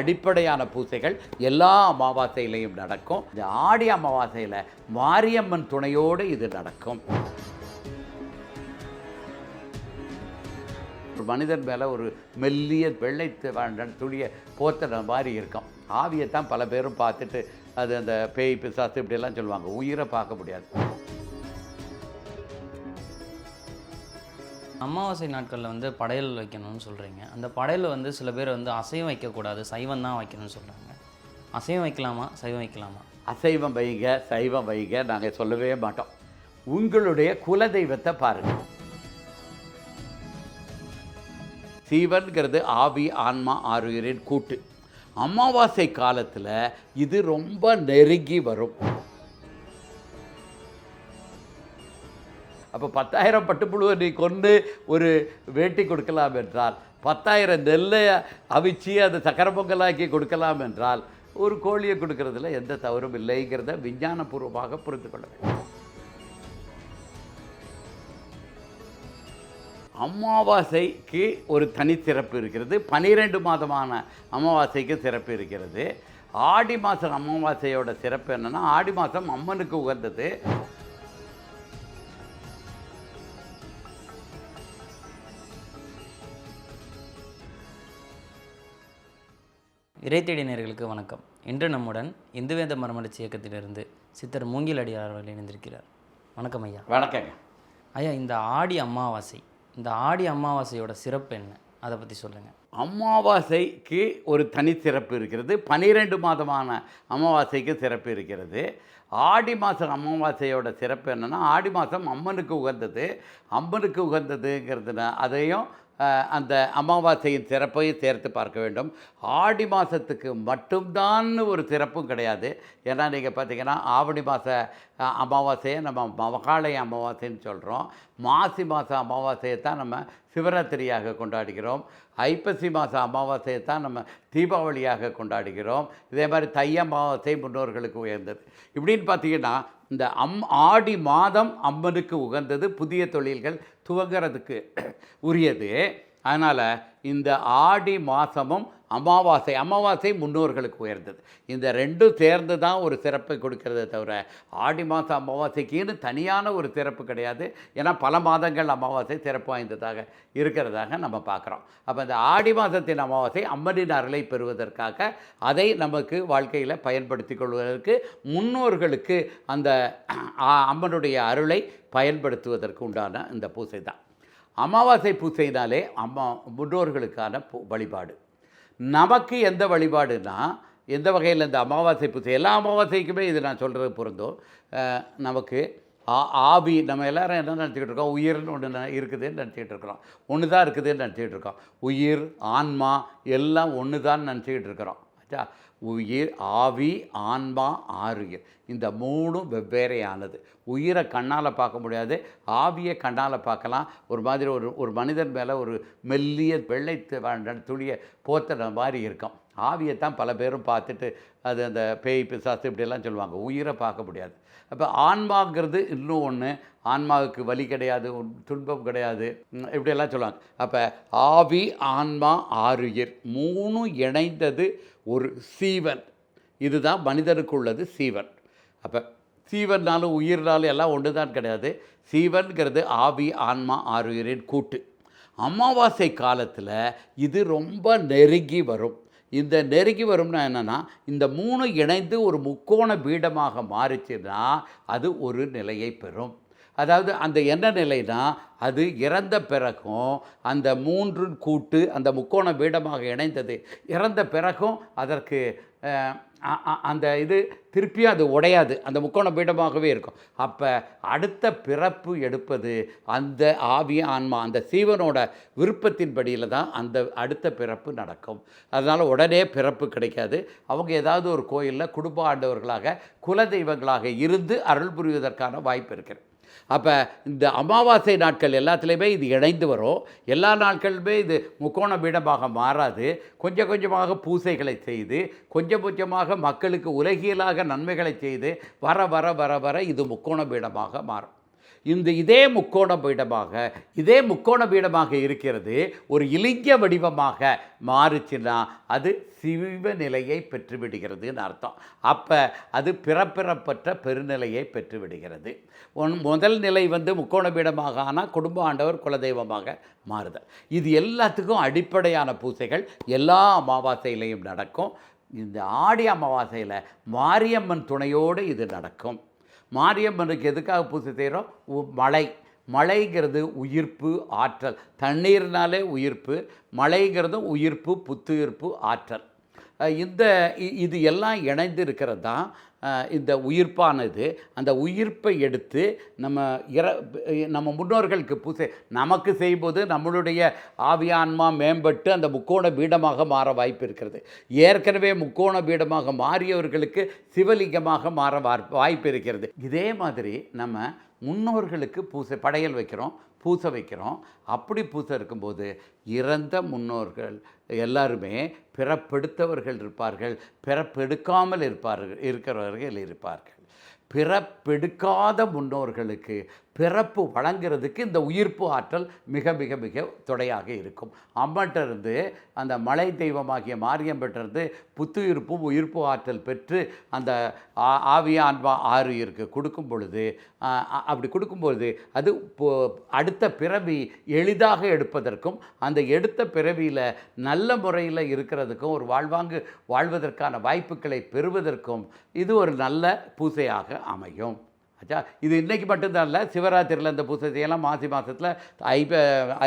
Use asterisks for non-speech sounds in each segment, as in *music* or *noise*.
அடிப்படையான பூசைகள் எல்லா அமாவாசையிலையும் நடக்கும். இந்த ஆடி அமாவாசையில் மாரியம்மன் துணையோடு இது நடக்கும். ஒரு மனிதன் மேலே ஒரு மெல்லிய வெள்ளை து- துளியை போத்துற மாதிரி இருக்கும். ஆவியைத்தான் பல பேரும் பார்த்துட்டு அது அந்த பேய் பிசாசு இப்படியெல்லாம் சொல்லுவாங்க. உயிரை பார்க்க முடியாது. அமாவாசை நாட்களில் வந்து படையல் வைக்கணும்னு சொல்கிறீங்க அந்த படையல் வந்து சில பேர் வந்து அசைவம் வைக்கக்கூடாது சைவம் தான் வைக்கணும்னு சொல்கிறாங்க அசைவம் வைக்கலாமா? சைவம் வைக்கலாமா? அசைவம் வைங்க சைவம் வைங்க நாங்கள் சொல்லவே மாட்டோம். உங்களுடைய குலதெய்வத்தை பாருங்கள் சீவன்கிறது ஆவி ஆன்மா ஆறுயிரின் கூட்டு. அமாவாசை காலத்தில் இது ரொம்ப நெருங்கி வரும். அப்போ பத்தாயிரம் பட்டுப்புழுவை நீ கொண்டு ஒரு வேட்டி கொடுக்கலாம் என்றால் பத்தாயிரம் நெல்லை அவிச்சு அதை சக்கரை பொங்கலாக்கி கொடுக்கலாம் என்றால் ஒரு கோழியை கொடுக்கறதுல எந்த தவறும் இல்லைங்கிறத விஞ்ஞானபூர்வமாக புரிந்து கொள்ள வேண்டும். அமாவாசைக்கு ஒரு தனி சிறப்பு இருக்கிறது. பனிரெண்டு மாதமான அமாவாசைக்கு சிறப்பு இருக்கிறது. ஆடி மாதம் அமாவாசையோட சிறப்பு என்னென்னா ஆடி மாதம் அம்மனுக்கு உகந்தது. இறைத்தேடி நேயர்களுக்கு வணக்கம். இன்று நம்முடன் இந்துவேந்த மரமலர்ச்சி இயக்கத்திலிருந்து சித்தர் மூங்கில் அடியார் அவர்கள் இணைந்திருக்கிறார். வணக்கம் ஐயா. வணக்கங்க. ஐயா இந்த ஆடி அமாவாசை இந்த ஆடி அமாவாசையோட சிறப்பு என்ன? அதை பற்றி சொல்லுங்கள் அமாவாசைக்கு ஒரு தனி சிறப்பு இருக்கிறது. பனிரெண்டு மாதமான அமாவாசைக்கு சிறப்பு இருக்கிறது. ஆடி மாதம் அமாவாசையோட சிறப்பு என்னென்னா ஆடி மாதம் அம்மனுக்கு உகந்தது. அம்மனுக்கு உகந்ததுங்கிறதுனா அதையும் அந்த அமாவாசையின் சிறப்பையும் சேர்த்து பார்க்க வேண்டும். ஆடி மாதத்துக்கு மட்டும்தான் ஒரு சிறப்பும் கிடையாது. ஏன்னா நீங்கள் பார்த்தீங்கன்னா ஆவணி மாத அமாவாசையை நம்ம மகாலய அமாவாசைன்னு சொல்கிறோம் மாசி மாத அமாவாசையை தான் நம்ம சிவராத்திரியாக கொண்டாடுகிறோம். ஐப்பசி மாத அமாவாசையை தான் நம்ம தீபாவளியாக கொண்டாடுகிறோம். இதே மாதிரி தை அமாவாசை முன்னோர்களுக்கு உயர்ந்தது. இப்படின்னு பார்த்தீங்கன்னா இந்த அம் ஆடி மாதம் அம்மனுக்கு உகந்தது புதிய தொழில்கள் துவங்கிறதுக்கு உரியது. அதனால் இந்த ஆடி மாதமும் அமாவாசை அமாவாசை முன்னோர்களுக்கு உயர்ந்தது. இந்த ரெண்டும் சேர்ந்து தான் ஒரு சிறப்பை கொடுக்கறதே தவிர ஆடி மாதம் அமாவாசைக்குன்னு தனியான ஒரு சிறப்பு கிடையாது. ஏன்னா பல மாதங்கள் அமாவாசை சிறப்பு வாய்ந்ததாக இருக்கிறதாக நம்ம பார்க்குறோம். அப்போ இந்த ஆடி மாதத்தின் அமாவாசை அம்மனின் அருளை பெறுவதற்காக அதை நமக்கு வாழ்க்கையில் பயன்படுத்தி கொள்வதற்கு முன்னோர்களுக்கு அந்த அம்மனுடைய அருளை பயன்படுத்துவதற்கு உண்டான இந்த பூசை தான் அமாவாசை பூசைனாலே அம்மா முன்னோர்களுக்கான பூ- வழிபாடு. நமக்கு எந்த வழிபாடுனா எந்த வகையில் இந்த அமாவாசை பூசை எல்லா அமாவாசைக்குமே இது நான் சொல்கிறது பொருந்தும். நமக்கு ஆ- ஆவி நம்ம எல்லோரும் என்ன நினச்சிக்கிட்டு இருக்கோம்? உயிர்னு ஒன்று இருக்குதுன்னு நினச்சிக்கிட்டு இருக்கிறோம். ஒன்று தான் இருக்குதுன்னு நினச்சிக்கிட்டு இருக்கோம். உயிர் ஆன்மா எல்லாம் ஒன்று தான் நினச்சிக்கிட்டு இருக்கிறோம். ஆச்சா உயிர் ஆவி ஆன்மா ஆறுயிர். இந்த மூணும் வெவ்வேறையானது. உயிரை கண்ணால் பார்க்க முடியாது ஆவியை கண்ணால் பார்க்கலாம். ஒரு மாதிரி ஒரு ஒரு மனிதன் மேலே ஒரு மெல்லிய வெள்ளை து- துளியை போத்துற மாதிரி இருக்கும். ஆவியை தான் பல பேரும் பார்த்துட்டு அது அந்த பேய் பிசாசு இப்படியெல்லாம் சொல்லுவாங்க. உயிரை பார்க்க முடியாது. அப்போ ஆன்மாங்கிறது இன்னும் ஒன்று ஆன்மாவுக்கு வலி கிடையாது துன்பம் கிடையாது. இப்படியெல்லாம் சொல்லுவாங்க. அப்போ ஆவி ஆன்மா ஆறுயிர் மூணும் இணைந்தது ஒரு சீவன். இதுதான் மனிதனுக்கு உள்ளது சீவன். அப்போ சீவன்னாலும் உயிர்னாலும் எல்லாம் ஒன்று தான் கிடையாது. சீவன்கிறது ஆவி ஆன்மா ஆறுயிரின் கூட்டு. அமாவாசை காலத்தில் இது ரொம்ப நெருங்கி வரும். இந்த நெருங்கி வரும்னா என்னென்னா இந்த மூணு இணைந்து ஒரு முக்கோண பீடமாக மாறிச்சுன்னா அது ஒரு நிலையை பெறும். அதாவது அந்த என்ன நிலைனா அது இறந்த பிறகும் அந்த மூன்று கூட்டு அந்த முக்கோண பீடமாக இணைந்தது. இறந்த பிறகும் அதற்கு அந்த இது திருப்பியும் அது உடையாது. அந்த முக்கோண பீடமாகவே இருக்கும். அப்போ அடுத்த பிறப்பு எடுப்பது அந்த ஆவி ஆன்மா அந்த சீவனோட விருப்பத்தின்படியில் தான் அந்த அடுத்த பிறப்பு நடக்கும். அதனால் உடனே பிறப்பு கிடைக்காது. அவங்க ஏதாவது ஒரு கோயிலில் குடும்ப ஆண்டவர்களாக குலதெய்வங்களாக இருந்து அருள் புரிவதற்கான வாய்ப்பு இருக்கிறது. அப்போ இந்த அமாவாசை நாட்கள் எல்லாத்துலேயுமே இது இணைந்து வரும். எல்லா நாட்களுமே இது முக்கோண பீடமாக மாறாது. கொஞ்சம் கொஞ்சமாக பூசைகளை செய்து கொஞ்சம் கொஞ்சமாக மக்களுக்கு உலகியலாக நன்மைகளை செய்து வர வர வர வர இது முக்கோண பீடமாக மாறும். இந்த இதே முக்கோண பீடமாக இதே முக்கோண பீடமாக இருக்கிறது ஒரு இலிங்க வடிவமாக மாறுச்சுன்னா அது சிவ நிலையை பெற்றுவிடுகிறதுன்னு அர்த்தம். அப்போ அது பிறப்பிறப்பற்ற பெருநிலையை பெற்றுவிடுகிறது. ஒன் முதல் நிலை வந்து முக்கோண பீடமாக ஆனால் குடும்ப ஆண்டவர் குலதெய்வமாக மாறுதல் இது எல்லாத்துக்கும் அடிப்படையான பூசைகள் எல்லா அமாவாசையிலையும் நடக்கும். இந்த ஆடி அமாவாசையில் மாரியம்மன் துணையோடு இது நடக்கும். மாரியம்மனுக்கு எதுக்காக பூஜை செய்கிறோம்? உ- மழை. மழைங்கிறது உயிர்ப்பு ஆற்றல். தண்ணீர்னாலே உயிர்ப்பு மழைங்கிறதும் உயிர்ப்பு புத்துயிர்ப்பு ஆற்றல். இந்த இ- இது எல்லாம் இணைந்து இருக்கிறது தான் இந்த உயிர்ப்பானது. அந்த உயிர்ப்பை எடுத்து நம்ம இற நம்ம முன்னோர்களுக்கு பூசை நமக்கு செய்யும்போது நம்மளுடைய ஆவியான்மா மேம்பட்டு அந்த முக்கோண பீடமாக மாற வாய்ப்பு இருக்கிறது. ஏற்கனவே முக்கோண பீடமாக மாறியவர்களுக்கு சிவலிங்கமாக மாற வாய்ப்பு இருக்கிறது. இதே மாதிரி நம்ம முன்னோர்களுக்கு பூசை படையல் வைக்கிறோம். பூசை வைக்கிறோம். அப்படி பூசை இருக்கும்போது இறந்த முன்னோர்கள் எல்லாருமே பிறப்பெடுத்தவர்கள் இருப்பார்கள். பிறப்பெடுக்காமல் இருப்பார்கள் இருக்கிறவர்கள் இருப்பார்கள். பிறப்பெடுக்காத முன்னோர்களுக்கு பிறப்பு வழங்குறதுக்கு இந்த உயிர்ப்பு ஆற்றல் மிக மிக மிக தொடையாக இருக்கும். அம்மட்டிருந்து அந்த மலை தெய்வமாகிய மாரியம்பட்டிருந்து புத்துயிர்ப்பும் உயிர்ப்பு ஆற்றல் பெற்று அந்த ஆ- ஆவி ஆன்மா ஆறு இருக்கு. கொடுக்கும் பொழுது அப்படி கொடுக்கும் அப்படி கொடுக்கும்பொழுது அது அடுத்த பிறவி எளிதாக எடுப்பதற்கும் அந்த எடுத்த பிறவியில் நல்ல முறையில் இருக்கிறதுக்கும் ஒரு வாழ்வாங்கு வாழ்வதற்கான வாய்ப்புகளை பெறுவதற்கும் இது ஒரு நல்ல பூசையாக அமையும். ஆச்சா? இது இன்றைக்கி மட்டும்தான் இல்லை சிவராத்திரியில் இந்த பூசை செய்யலாம் மாசி மாதத்தில் ஐப்ப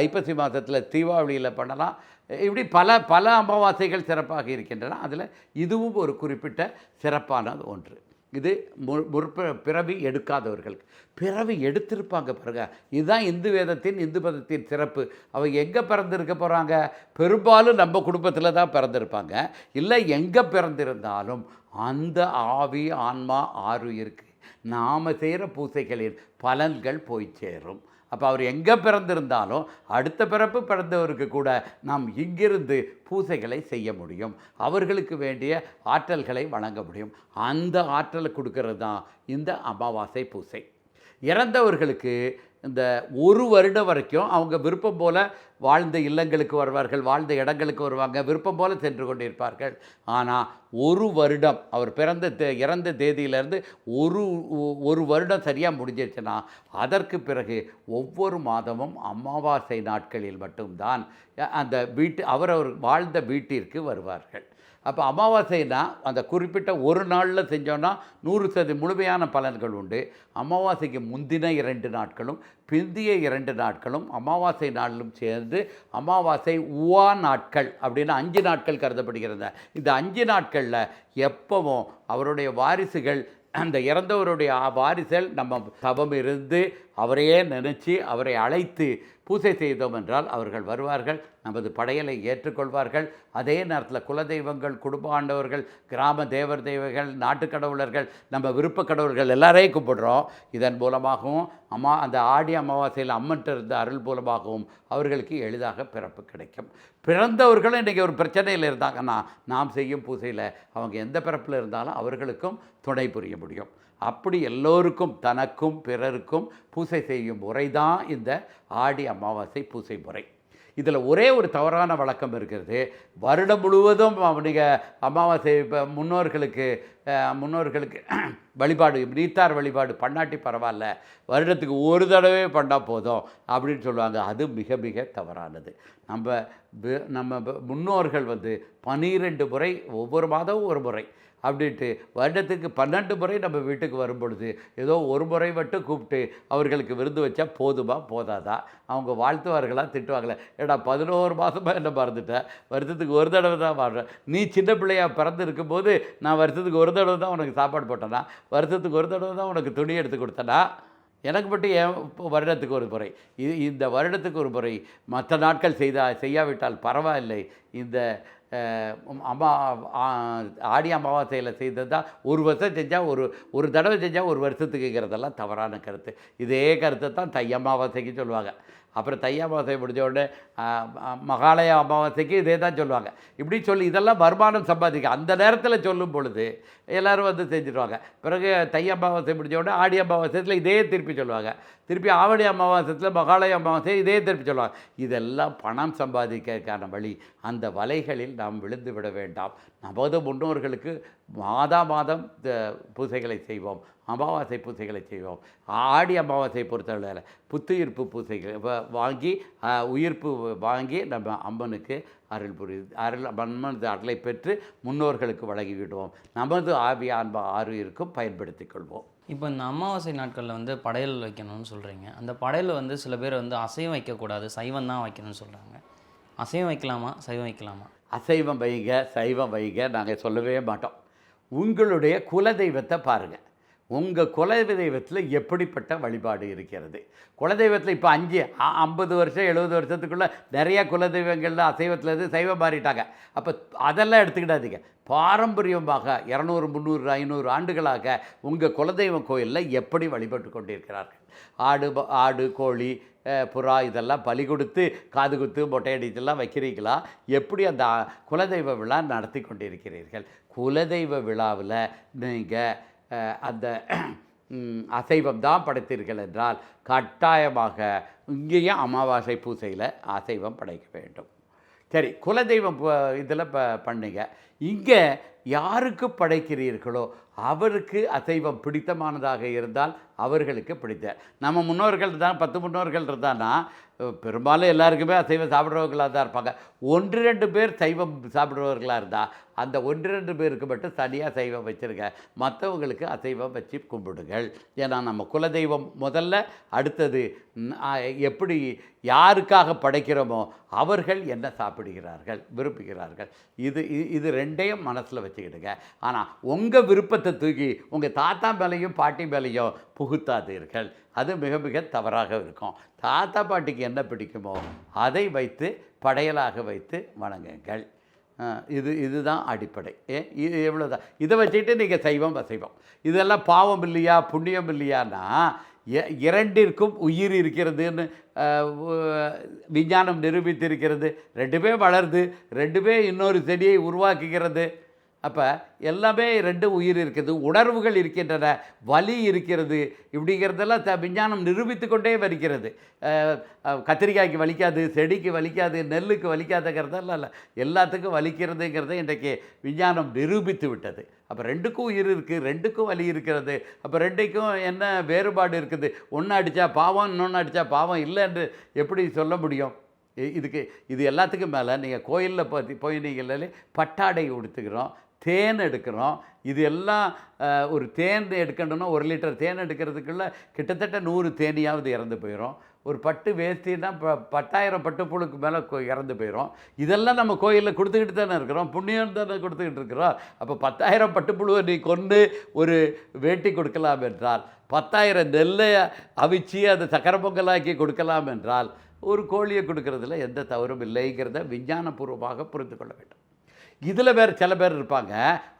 ஐப்பசி மாதத்தில் தீபாவளியில் பண்ணலாம். இப்படி பல பல அமாவாசைகள் சிறப்பாக இருக்கின்றன. அதில் இதுவும் ஒரு குறிப்பிட்ட சிறப்பானது ஒன்று. இது மு முற்ப பிறவி எடுக்காதவர்களுக்கு. பிறவி எடுத்திருப்பாங்க பாருங்க. இதுதான் இந்து வேதத்தின் இந்து மதத்தின் சிறப்பு. அவங்க எங்கே பிறந்திருக்க போகிறாங்க பெரும்பாலும் நம்ம குடும்பத்தில் தான் பிறந்திருப்பாங்க. இல்லை எங்கே பிறந்திருந்தாலும் அந்த ஆவி ஆன்மா ஆறு இருக்கு. நாம் செய்கிற பூசைகளின் பலன்கள் போய் சேரும். அப்போ அவர் எங்கே பிறந்திருந்தாலும் அடுத்த பிறப்பு பிறந்தவருக்கு கூட நாம் இங்கிருந்து பூசைகளை செய்ய முடியும். அவர்களுக்கு வேண்டிய ஆற்றல்களை வழங்க முடியும். அந்த ஆற்றலை கொடுக்கறது தான் இந்த அமாவாசை பூசை. இறந்தவர்களுக்கு இந்த ஒரு வருடம் வரைக்கும் அவங்க விருப்பம் போல் வாழ்ந்த இல்லங்களுக்கு வருவார்கள் வாழ்ந்த இடங்களுக்கு வருவாங்க விருப்பம் போல் சென்று கொண்டிருப்பார்கள். ஆனால் ஒரு வருடம் அவர் பிறந்த தே இறந்த தேதியிலேருந்து ஒரு ஒரு வருடம் சரியாக முடிஞ்சிருச்சுன்னா அதற்கு பிறகு ஒவ்வொரு மாதமும் அமாவாசை நாட்களில் மட்டும்தான் அந்த வீட்டு அவரவர் வாழ்ந்த வீட்டிற்கு வருவார்கள். அப்போ அமாவாசைனா அந்த குறிப்பிட்ட ஒரு நாளில் செஞ்சோன்னா நூறு சதவீத முழுமையான பலன்கள் உண்டு. அமாவாசைக்கு முந்தின இரண்டு நாட்களும் பிந்திய இரண்டு நாட்களும் அமாவாசை நாளிலும் சேர்ந்து அமாவாசை உவா நாட்கள் அப்படின்னு அஞ்சு நாட்கள் கருதப்படுகிறது. இந்த அஞ்சு நாட்களில் எப்பவும் அவருடைய வாரிசுகள் அந்த இறந்தவருடைய வாரிசல் நம்ம தவம் இருந்து அவரையே நினச்சி அவரை அழைத்து பூசை செய்தோம் என்றால் அவர்கள் வருவார்கள் நமது படையலை ஏற்றுக்கொள்வார்கள். அதே நேரத்தில் குலதெய்வங்கள் குடும்ப ஆண்டவர்கள் கிராம தேவர் தெய்வங்கள் நாட்டு கடவுளர்கள் நம்ம விருப்ப கடவுள்கள் எல்லாரையும் கும்பிடுறோம் இதன் மூலமாகவும் அம்மா அந்த ஆடி அமாவாசையில் அம்மன்ட்ட இருந்த அருள் மூலமாகவும் அவர்களுக்கு எளிதாக பிறப்பு கிடைக்கும். பிறந்தவர்களும் இன்றைக்கி ஒரு பிரச்சனையில் இருந்தாங்கன்னா நாம் செய்யும் பூசையில் அவங்க எந்த பிறப்பில் இருந்தாலும் அவர்களுக்கும் துணை புரிய முடியும். அப்படி எல்லோருக்கும் தனக்கும் பிறருக்கும் பூசை செய்யும் முறை தான் இந்த ஆடி அமாவாசை பூசை முறை. இதில் ஒரே ஒரு தவறான வழக்கம் இருக்கிறது. வருடம் முழுவதும் நீங்கள் அமாவாசை இப்போ முன்னோர்களுக்கு முன்னோர்களுக்கு *clears throat* வழிபாடு நீத்தார் வழிபாடு பண்ணாட்டி பரவாயில்ல. வருடத்துக்கு ஒரு தடவை பண்ணால் போதும் அப்படின்னு சொல்லுவாங்க. அது மிக மிக தவறானது. நம்ம நம்ம முன்னோர்கள் வந்து பன்னிரெண்டு முறை ஒவ்வொரு மாதமும் ஒரு முறை அப்படின்ட்டு வருடத்துக்கு பன்னெண்டு முறை நம்ம வீட்டுக்கு வரும் பொழுது ஏதோ ஒரு முறை மட்டும் கூப்பிட்டு அவர்களுக்கு விருந்து வச்சா போதுமா போதாதா? அவங்க வாழ்த்துவார்களா திட்டுவாங்களா ஏடா பதினோரு மாதமாக என்ன மறந்துட்டேன் வருஷத்துக்கு ஒரு தடவை தான் வாழ்கிறேன் நீ சின்ன பிள்ளையாக பிறந்து இருக்கும்போது நான் வருஷத்துக்கு ஒரு தடவை தான் உனக்கு சாப்பாடு போட்டேனா? வருஷத்துக்கு ஒரு தடவை தான் உனக்கு துணி எடுத்து கொடுத்தேனா? எனக்கு மட்டும் ஏன் இப்போ வருடத்துக்கு ஒரு முறை? இது இந்த வருடத்துக்கு ஒரு முறை மற்ற நாட்கள் செய்தா செய்யாவிட்டால் பரவாயில்லை. இந்த அம்மா ஆடி அமாவாசையில் செய்தது தான் ஒரு வருஷம் செஞ்சால் ஒரு ஒரு தடவை செஞ்சால் ஒரு வருஷத்துக்குங்கிறதெல்லாம் தவறான கருத்து. இதே கருத்தை தான் தை அமாவாசைக்கு சொல்லுவாங்க. அப்புறம் தை அமாவாசை முடிஞ்ச உடனே மகாலய அமாவாசைக்கு இதே தான் சொல்லுவாங்க. இப்படி சொல்லி இதெல்லாம் வருமானம் சம்பாதிக்க அந்த நேரத்தில் சொல்லும் பொழுது எல்லோரும் வந்து செஞ்சுருவாங்க. பிறகு தை அமாவாசை முடிஞ்ச உடனே ஆடி அமாவாசையத்தில் இதே திருப்பி சொல்லுவாங்க. திருப்பி ஆவணி அமாவாசத்தில் மகாலய அமாவாசை இதே திருப்பி சொல்லுவாங்க. இதெல்லாம் பணம் சம்பாதிக்கிறதுக்கான வழி. அந்த வலைகளில் நாம் விழுந்து விட வேண்டாம். நமது முன்னோர்களுக்கு மாதா மாதம் த- செய்வோம். அமாவாசை பூஜைகளை செய்வோம். ஆடி அமாவாசை பொறுத்தவரையில் புத்துயிர்ப்பு பூஜைகள் வ- வாங்கி உயிர்ப்பு வாங்கி நம்ம அம்மனுக்கு அருள் புரி அருள் அம்மனது அருளை பெற்று முன்னோர்களுக்கு வழங்கிவிடுவோம். நமது ஆவி அன்ப ஆறுயிருக்கும் பயன்படுத்திக் கொள்வோம். இப்போ இந்த அமாவாசை நாட்களில் வந்து படையல் வைக்கணும்னு சொல்கிறீங்க அந்த படையல் வந்து சில பேர் வந்து அசைவம் வைக்கக்கூடாது சைவம் தான் வைக்கணும்னு சொல்கிறாங்க அசைவம் வைக்கலாமா? சைவம் வைக்கலாமா? அசைவம் வைங்க சைவம் வைங்க நாங்கள் சொல்லவே மாட்டோம். உங்களுடைய குலதெய்வத்தை பாருங்கள் உங்கள் குலதெய்வத்தில் எப்படிப்பட்ட வழிபாடு இருக்கிறது? குலதெய்வத்தில் இப்போ அஞ்சு ஐம்பது வருஷம் எழுபது வருஷத்துக்குள்ளே நிறையா குலதெய்வங்களில் அசைவத்தில் இருந்து சைவம் மாறிட்டாங்க. அப்போ அதெல்லாம் எடுத்துக்கிடாதீங்க. பாரம்பரியமாக இரநூறு முந்நூறு ஐநூறு ஆண்டுகளாக உங்கள் குலதெய்வம் கோயிலில் எப்படி வழிபட்டு கொண்டிருக்கிறார்கள்? ஆடு ஆடு கோழி புறா இதெல்லாம் பலி கொடுத்து காது குத்து மொட்டை அடித்தெல்லாம் வைக்கிறீங்களா எப்படி அந்த குலதெய்வ விழா நடத்தி கொண்டிருக்கிறீர்கள்? குலதெய்வ விழாவில் நீங்கள் அந்த அசைவம் தான் படைத்தீர்கள் என்றால் கட்டாயமாக இங்கேயும் அமாவாசை பூசையில் அசைவம் படைக்க வேண்டும். சரி குலதெய்வம் இதில் ப பண்ணுங்க. இங்கே யாருக்கு படைக்கிறீர்களோ அவருக்கு அசைவம் பிடித்தமானதாக இருந்தால் அவர்களுக்கு பிடித்த. நம்ம முன்னோர்கள் தான் பத்து முன்னோர்கள் இருந்தான்னா பெரும்பாலும் எல்லாருக்குமே அசைவம் சாப்பிட்றவர்களாக தான் இருப்பாங்க. ஒன்று ரெண்டு பேர் சைவம் சாப்பிட்றவர்களாக இருந்தால் அந்த ஒன்று ரெண்டு பேருக்கு மட்டும் தனியாக சைவம் வச்சுருங்க. மற்றவங்களுக்கு அசைவம் வச்சு கும்பிடுங்கள். ஏன்னா நம்ம குலதெய்வம் முதல்ல அடுத்தது எப்படி யாருக்காக படைக்கிறோமோ அவர்கள் என்ன சாப்பிடுகிறார்கள் விரும்புகிறார்கள். இது இது ரெண்டையும் மனசில் வச்சுக்கிடுங்க. ஆனால் உங்கள் விருப்பத்தை தூக்கி உங்கள் தாத்தா மேலேயும் பாட்டி மேலேயும் புகுத்தாதீர்கள். அது மிக மிக தவறாக இருக்கும். தாத்தா பாட்டிக்கு என்ன பிடிக்குமோ அதை வைத்து படையலாக வைத்து வணங்குங்கள். இது இதுதான் அடிப்படை. ஏ இது எவ்வளோதான் இதை வச்சுக்கிட்டு நீங்கள் சைவம் அசைவம். இதெல்லாம் பாவம் இல்லையா புண்ணியம் இல்லையான்னா இரண்டிற்கும் உயிர் இருக்கிறதுன்னு விஞ்ஞானம் நிரூபித்திருக்கிறது. ரெண்டுமே வளருது. ரெண்டுமே இன்னொரு செடியை உருவாக்குகிறது. அப்போ எல்லாமே ரெண்டு உயிர் இருக்குது உணர்வுகள் இருக்கின்றன வலி இருக்கிறது இப்படிங்கிறதெல்லாம் த விஞ்ஞானம் நிரூபித்து கொண்டே வருகிறது கத்திரிக்காய்க்கு வலிக்காது செடிக்கு வலிக்காது நெல்லுக்கு வலிக்காதுங்கிறதெல்லாம் இல்லை. எல்லாத்துக்கும் வலிக்கிறதுங்கிறத இன்றைக்கு விஞ்ஞானம் நிரூபித்து விட்டது. அப்போ ரெண்டுக்கும் உயிர் இருக்குது ரெண்டுக்கும் வலி இருக்கிறது. அப்போ ரெண்டுக்கும் என்ன வேறுபாடு இருக்குது? ஒன்று அடித்தா பாவம் இன்னொன்று அடித்தா பாவம் இல்லைன்னு எப்படி சொல்ல முடியும்? இ- இதுக்கு இது எல்லாத்துக்கும் மேலே நீங்கள் கோயிலில் பற்றி போய் நீங்களே பட்டாடை உடுத்துக்கிறோம் தேன் எடுக்கிறோம். இது எல்லாம் ஒரு தேன் எடுக்கணும்னா ஒரு லிட்டர் தேன் எடுக்கிறதுக்குள்ளே கிட்டத்தட்ட நூறு தேனியாவது இறந்து போயிடும் ஒரு பட்டு வேஷ்டின்னா ப பத்தாயிரம் பட்டுப்புழுக்கு மேலே இறந்து போயிடும் இதெல்லாம் நம்ம கோயிலில் கொடுத்துக்கிட்டு தானே இருக்கிறோம். புண்ணியம் தானே கொடுத்துக்கிட்டு இருக்கிறோம். அப்போ பத்தாயிரம் பட்டுப்புழுவை நீ கொண்டு ஒரு வேட்டி கொடுக்கலாம் என்றால் பத்தாயிரம் நெல்லை அவிச்சு அதை சக்கரை பொங்கலாக்கி கொடுக்கலாம் என்றால் ஒரு கோழியை கொடுக்கறதுல எந்த தவறும் இல்லைங்கிறத விஞ்ஞானபூர்வமாக புரிந்து கொள்ள வேண்டும். இதில் வேறு சில பேர் இருப்பாங்க.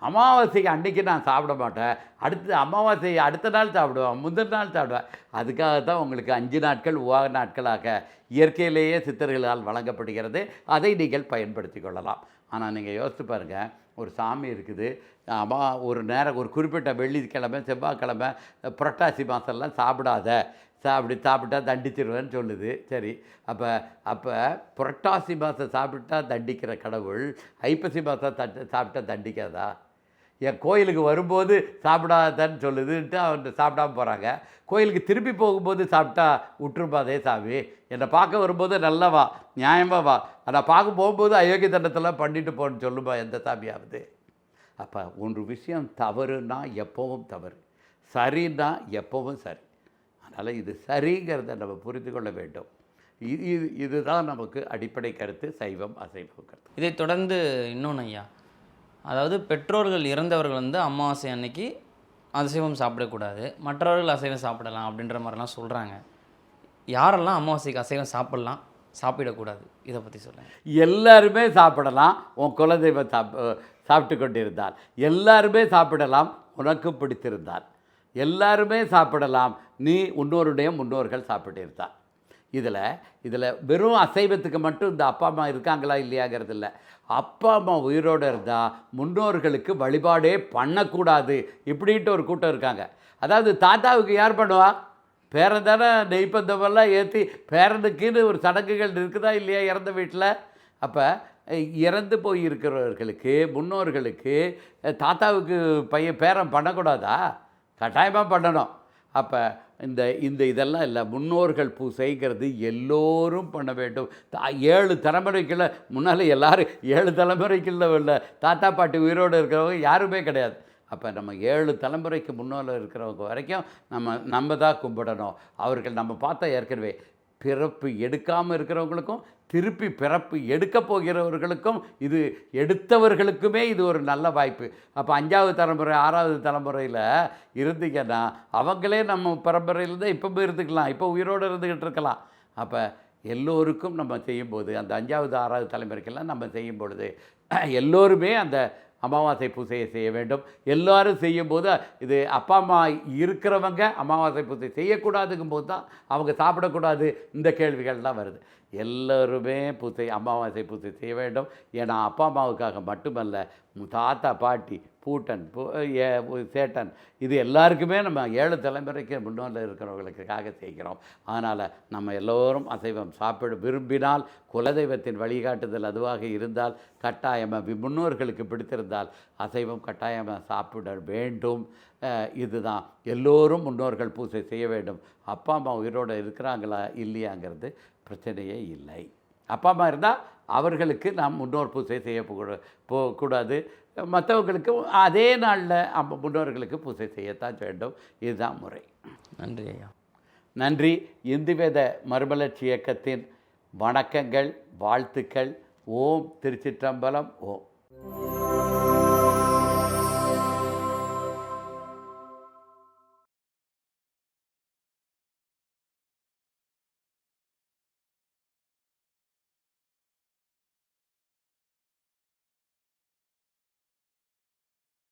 அமாவாசைக்கு அன்றைக்கி நான் சாப்பிட மாட்டேன். அடுத்து அமாவாசை அடுத்த நாள் சாப்பிடுவேன் முந்தின நாள் சாப்பிடுவேன். அதுக்காக தான் உங்களுக்கு அஞ்சு நாட்கள் உவாக நாட்களாக இயற்கையிலேயே சித்தர்களால் வழங்கப்படுகிறது. அதை நீங்கள் பயன்படுத்தி கொள்ளலாம். ஆனால் நீங்கள் யோசித்து பாருங்கள் ஒரு சாமி இருக்குது. அம்மா ஒரு நேரம் ஒரு குறிப்பிட்ட வெள்ளிக்கிழமை செவ்வாய்க்கிழமை புரட்டாசி மாதம்லாம் சாப்பிடாத. அப்படி சாப்பிட்டா தண்டிச்சிருவேன்னு சொல்லுது. சரி அப்போ அப்போ புரட்டாசி மாதம் சாப்பிட்டா தண்டிக்கிற கடவுள் ஐப்பசி மாதம் தட்டு சாப்பிட்டா தண்டிக்காதா? என் கோயிலுக்கு வரும்போது சாப்பிடாதன்னு சொல்லுதுன்ட்டு அவன் சாப்பிடாம போகிறாங்க கோயிலுக்கு திருப்பி போகும்போது சாப்பிட்டா விட்டுருப்பாதே சாமி. என்னை பார்க்க வரும்போது நல்லா வா நியாயமாக வா. நான் பார்க்க போகும்போது அயோக்கிய தண்டத்தெல்லாம் பண்ணிட்டு போன்னு சொல்லுமா எந்த சாமியாவது? அப்போ ஒன்று விஷயம் தவறுனா எப்பவும் தவறு. சரின்னா எப்பவும் சரி. அதனால் இது சரிங்கிறத நம்ம புரிந்து கொள்ள வேண்டும். இது இது இதுதான் நமக்கு அடிப்படை கருத்து சைவம் அசைவம் கருத்து. இதை தொடர்ந்து இன்னொன்று ஐயா. அதாவது பெற்றோர்கள் இறந்தவர்கள் வந்து அமாவாசை அன்னைக்கு அசைவம் சாப்பிடக்கூடாது. மற்றவர்கள் அசைவம் சாப்பிடலாம் அப்படின்ற மாதிரிலாம் சொல்கிறாங்க யாரெல்லாம் அமாவாசைக்கு அசைவம் சாப்பிடலாம் சாப்பிடக்கூடாது? இதை பற்றி சொல்லுங்கள் எல்லாருமே சாப்பிடலாம். உன் குலதெய்வம் சாப் சாப்பிட்டு கொண்டிருந்தால். எல்லாருமே சாப்பிடலாம். உனக்கு பிடித்திருந்தால். எல்லாருமே சாப்பிடலாம். நீ உன்னோருடைய முன்னோர்கள் சாப்பிட்டிருத்தா. இதில் இதில் வெறும் அசைவத்துக்கு மட்டும் இந்த அப்பா அம்மா இருக்காங்களா இல்லையாங்கிறது இல்லை. அப்பா அம்மா உயிரோடு இருந்தால் முன்னோர்களுக்கு வழிபாடே பண்ணக்கூடாது இப்படின்ட்டு ஒரு கூட்டம் இருக்காங்க. அதாவது தாத்தாவுக்கு யார் பண்ணுவா? பேரன் தானே நெய்ப்பந்தமெல்லாம் ஏற்றி பேரனுக்குன்னு ஒரு சடங்குகள் இருக்குதா இல்லையா இறந்த வீட்டில் அப்போ இறந்து போயிருக்கிறவர்களுக்கு முன்னோர்களுக்கு தாத்தாவுக்கு பையன் பேரன் பண்ணக்கூடாதா? கட்டாயமாக பண்ணணும். அப்போ இந்த இந்த இதெல்லாம் இல்லை. முன்னோர்கள் பூசைங்கிறது எல்லோரும் பண்ண வேண்டும். தா- ஏழு தலைமுறைக்குள்ள முன்னால் எல்லோரும் ஏழு தலைமுறைக்குள்ள உள்ள தாத்தா பாட்டி உயிரோடு இருக்கிறவங்க யாருமே கிடையாது. அப்போ நம்ம ஏழு தலைமுறைக்கு முன்னால் இருக்கிறவங்க வரைக்கும் நம்ம நம்ம தான் கும்பிடணும். அவர்கள் நம்ம பார்த்தா ஏற்கனவே பிறப்பு எடுக்காமல் இருக்கிறவங்களுக்கும் திருப்பி பிறப்பு எடுக்க போகிறவர்களுக்கும் இது எடுத்தவர்களுக்குமே இது ஒரு நல்ல வாய்ப்பு. அப்போ அஞ்சாவது தலைமுறை ஆறாவது தலைமுறையில் இருந்தீங்கன்னா அவங்களே நம்ம பரம்பரையில் தான் இப்போ இருந்துக்கலாம் இப்போ உயிரோடு இருந்துக்கிட்டு இருக்கலாம். அப்போ எல்லோருக்கும் நம்ம செய்யும்போது அந்த அஞ்சாவது ஆறாவது தலைமுறைக்கெல்லாம் நம்ம செய்யும் பொழுது எல்லோருமே அந்த அமாவாசை பூஜையை செய்ய வேண்டும். எல்லோரும் செய்யும்போது இது அப்பா அம்மா இருக்கிறவங்க அமாவாசை பூஜை செய்யக்கூடாதுங்கும் போது தான் அவங்க சாப்பிடக்கூடாது. இந்த கேள்விகள்லாம் வருது. எல்லோருமே பூஜை அமாவாசை பூஜை செய்ய வேண்டும். ஏன்னா அப்பா அம்மாவுக்காக மட்டுமல்ல தாத்தா பாட்டி பூட்டன் ஏ- சேட்டன். இது எல்லாருக்குமே நம்ம ஏழு தலைமுறைக்கு முன்னோரில் இருக்கிறவங்களுக்காக செய்கிறோம். அதனால் நம்ம எல்லோரும் அசைவம் சாப்பிட விரும்பினால் குலதெய்வத்தின் வழிகாட்டுதல் அதுவாக இருந்தால் கட்டாயமாக முன்னோர்களுக்கு பிடித்திருந்தால் அசைவம் கட்டாயமாக சாப்பிட வேண்டும். இதுதான். எல்லோரும் முன்னோர்கள் பூஜை செய்ய வேண்டும். அப்பா அம்மா உயிரோடு இருக்கிறாங்களா இல்லையாங்கிறது பிரச்சனையே இல்லை. அப்பா அம்மா இருந்தால் அவர்களுக்கு நாம் முன்னோர் பூஜை செய்ய கூடாது. மற்றவங்களுக்கு அதே நாளில் அம்ம முன்னோர்களுக்கு பூஜை செய்யத்தான் வேண்டும். இதுதான் முறை. நன்றி ஐயா. நன்றி. இந்துவேத மறுமலர்ச்சி இயக்கத்தின் வணக்கங்கள் வாழ்த்துக்கள். ஓம் திருச்சிற்றம்பலம். ஓம்.